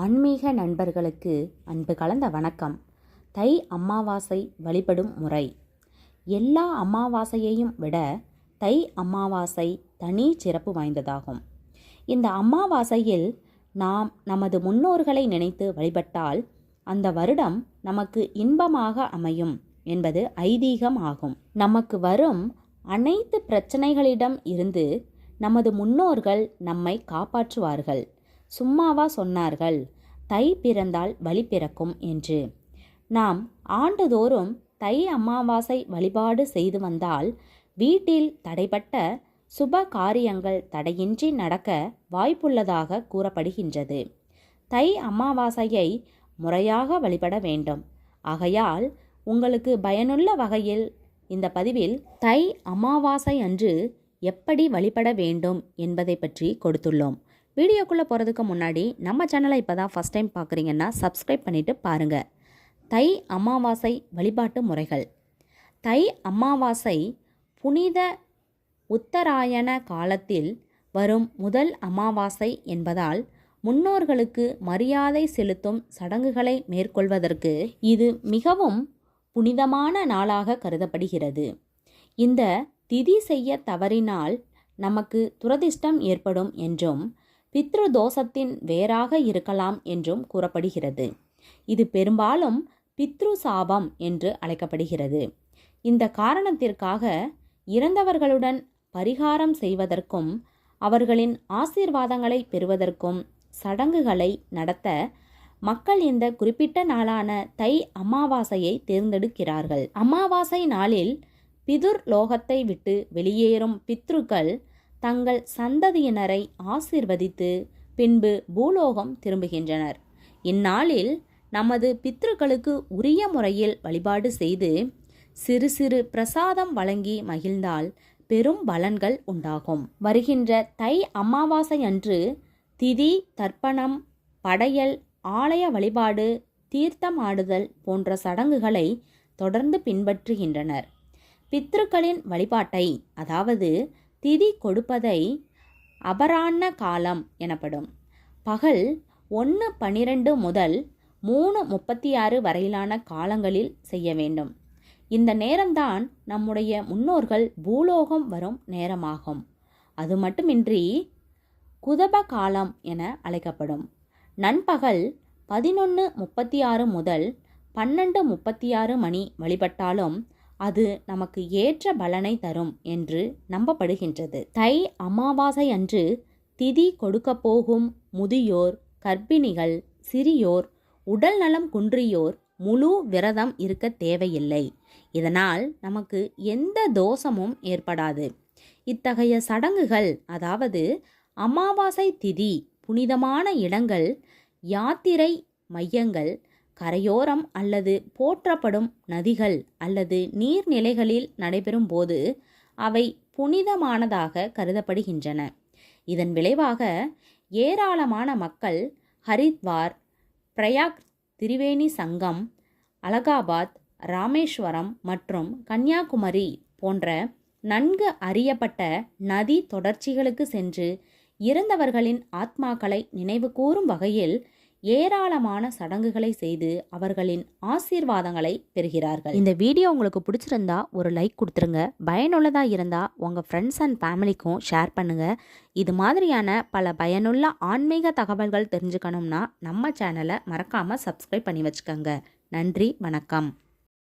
ஆன்மீக நண்பர்களுக்கு அன்பு கலந்த வணக்கம். தை அமாவாசை வழிபடும் முறை. எல்லா அமாவாசையையும் விட தை அமாவாசை தனி சிறப்பு வாய்ந்ததாகும். இந்த அமாவாசையில் நாம் நமது முன்னோர்களை நினைத்து வழிபட்டால் அந்த வருடம் நமக்கு இன்பமாக அமையும் என்பது ஐதீகம் ஆகும். நமக்கு வரும் அனைத்து பிரச்சனைகளிடம் இருந்து நமது முன்னோர்கள் நம்மை காப்பாற்றுவார்கள். சும்மாவா சொன்னார்கள். தை பிறந்தால் வழி பிறக்கும் என்று. நாம் ஆண்டுதோறும் தை அமாவாசை வழிபாடு செய்து வந்தால் வீட்டில் தடைப்பட்ட சுப காரியங்கள் தடையின்றி நடக்க வாய்ப்புள்ளதாக கூறப்படுகின்றது. தை அமாவாசையை முறையாக வழிபட வேண்டும். ஆகையால் உங்களுக்கு பயனுள்ள வகையில் இந்த பதிவில் தை அமாவாசை அன்று எப்படி வழிபட வேண்டும் என்பதை பற்றி கொடுத்துள்ளோம். வீடியோக்குள்ளே போகிறதுக்கு முன்னாடி நம்ம சேனலை இப்போ தான் ஃபஸ்ட் டைம் பார்க்குறீங்கன்னா சப்ஸ்கிரைப் பண்ணிவிட்டு பாருங்கள் தை அமாவாசை வழிபாட்டு முறைகள். தை அமாவாசை புனித உத்தராயண காலத்தில் வரும் முதல் அமாவாசை என்பதால் முன்னோர்களுக்கு மரியாதை செலுத்தும் சடங்குகளை மேற்கொள்வதற்கு இது மிகவும் புனிதமான நாளாக கருதப்படுகிறது. இந்த திதி செய்ய தவறினால் நமக்கு துரதிர்ஷ்டம் ஏற்படும் என்றும் பித்ரு தோஷத்தின் வேறாக இருக்கலாம் என்றும் கூறப்படுகிறது. இது பெரும்பாலும் பித்ரு சாபம் என்று அழைக்கப்படுகிறது. இந்த காரணத்திற்காக இறந்தவர்களுடன் பரிகாரம் செய்வதற்கும் அவர்களின் ஆசீர்வாதங்களை பெறுவதற்கும் சடங்குகளை நடத்த மக்கள் இந்த குறிப்பிட்ட நாளான தை அமாவாசையை தேர்ந்தெடுக்கிறார்கள். அமாவாசை நாளில் பிதுர் லோகத்தை விட்டு வெளியேறும் பித்ருக்கள் தங்கள் சந்ததியினரை ஆசிர்வதித்து பின்பு பூலோகம் திரும்புகின்றனர். இந்நாளில் நமது பித்ருக்களுக்கு உரிய முறையில் வழிபாடு செய்து சிறு சிறு பிரசாதம் வழங்கி மகிழ்ந்தால் பெரும் பலன்கள் உண்டாகும். வருகின்ற தை அமாவாசை அன்று திதி தர்ப்பணம் படையல் ஆலய வழிபாடு தீர்த்தம் ஆடுதல் போன்ற சடங்குகளை தொடர்ந்து பின்பற்றுகின்றனர். பித்ருக்களின் வழிபாட்டை அதாவது திதி கொடுப்பதை அபராண்ண காலம் எனப்படும். பகல் ஒன்று பன்னிரண்டு முதல் மூணு முப்பத்தி ஆறு வரையிலான காலங்களில் செய்ய வேண்டும். இந்த நேரம்தான் நம்முடைய முன்னோர்கள் பூலோகம் வரும் நேரமாகும். அது மட்டுமின்றி குதப காலம் என அழைக்கப்படும். நண்பகல் பதினொன்று முப்பத்தி ஆறு முதல் பன்னெண்டு முப்பத்தி ஆறு மணி வழிபட்டாலும் அது நமக்கு ஏற்ற பலனை தரும் என்று நம்பப்படுகின்றது. தை அமாவாசை அன்று திதி கொடுக்க போகும் முதியோர் கர்ப்பிணிகள் சிறியோர் உடல் நலம் குன்றியோர் முழு விரதம் இருக்க தேவையில்லை. இதனால் நமக்கு எந்த தோஷமும் ஏற்படாது. இத்தகைய சடங்குகள் அதாவது அமாவாசை திதி புனிதமான இடங்கள் யாத்திரை மையங்கள் கரையோரம் அல்லது போற்றப்படும் நதிகள் அல்லது நீர்நிலைகளில் நடைபெறும் போது அவை புனிதமானதாக கருதப்படுகின்றன. இதன் விளைவாக ஏராளமான மக்கள் ஹரித்வார் பிரயாக் திரிவேணி சங்கம் அலகாபாத் ராமேஸ்வரம் மற்றும் கன்னியாகுமரி போன்ற நன்கு அறியப்பட்ட நதி தொடர்ச்சிகளுக்கு சென்று இறந்தவர்களின் ஆத்மாக்களை நினைவு கூறும் வகையில் ஏராளமான சடங்குகளை செய்து அவர்களின் ஆசீர்வாதங்களை பெறுகிறார்கள். இந்த வீடியோ உங்களுக்கு பிடிச்சிருந்தா ஒரு லைக் கொடுத்துருங்க. பயனுள்ளதாக இருந்தால் உங்கள் ஃப்ரெண்ட்ஸ் அண்ட் ஃபேமிலிக்கும் ஷேர் பண்ணுங்கள் இது மாதிரியான பல பயனுள்ள ஆன்மீக தகவல்கள் தெரிஞ்சுக்கணும்னா நம்ம சேனலை மறக்காமல் சப்ஸ்கிரைப் பண்ணி வச்சுக்கோங்க. நன்றி வணக்கம்.